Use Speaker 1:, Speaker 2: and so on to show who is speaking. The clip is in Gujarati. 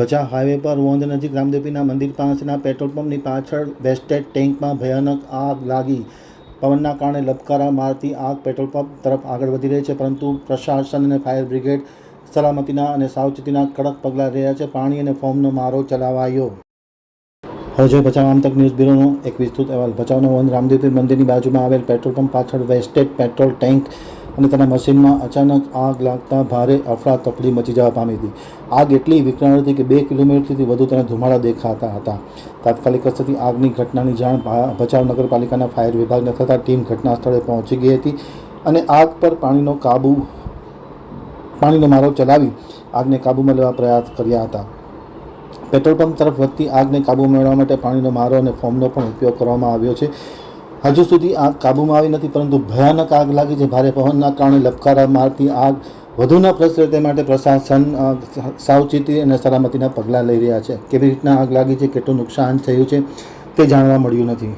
Speaker 1: ભચાઉ હાઈવે પર વોંધ નજીક રામદેવીના મંદિર પાસેના પેટ્રોલ પંપની પાછળ વેસ્ટેડ ટેન્કમાં ભયાનક આગ લાગી. પવનના કારણે લપકારા મારતી આગ પેટ્રોલ પંપ તરફ આગળ વધી રહી છે, પરંતુ પ્રશાસન અને ફાયર બ્રિગેડ સલામતીના અને સાવચેતીના કડક પગલાં રહ્યા છે. પાણી અને ફોર્મનો મારો ચલાવાયો. હવે જોઈએ ભચાઉ આમતક ન્યૂઝ બ્યુરોનો એક વિસ્તૃત અહેવાલ. ભચાઉના વન રામદેવપીર મંદિરની બાજુમાં આવેલ પેટ્રોલ પંપ પાછળ વેસ્ટેડ પેટ્રોલ ટેન્ક અને તેના મશીનમાં અચાનક આગ લાગતા ભારે અફડાતફડી મચી જવા પામી હતી. આગ એટલી વિકરાળ હતી કે બે કિલોમીટરથી વધુ તેના ધુમાડા દેખાતા હતા. તાત્કાલિક અસરથી આગની ઘટનાની જાણ ભચાઉ નગરપાલિકાના ફાયર વિભાગને થતાં ટીમ ઘટના સ્થળે પહોંચી ગઈ હતી અને આગ પર પાણીનો કાબુ, પાણીનો મારો ચલાવી આગને કાબૂમાં લેવા પ્રયાસ કર્યા હતા. પેટ્રોલ પંપ તરફ વધતી આગને કાબૂ મેળવવા માટે પાણીનો મારો અને ફોર્મનો પણ ઉપયોગ કરવામાં આવ્યો છે. હજુ સુધી આગ કાબૂમાં આવી નથી, પરંતુ ભયાનક આગ લાગી છે. ભારે પવનના કારણે લપકારા મારતી આગ વધુ ન પ્રસરે તે માટે પ્રશાસન સાવચેતી અને સલામતીના પગલાં લઈ રહ્યા છે. કેવી રીતના આગ લાગી છે, કેટલું નુકસાન થયું છે, તે જાણવા મળ્યું નથી.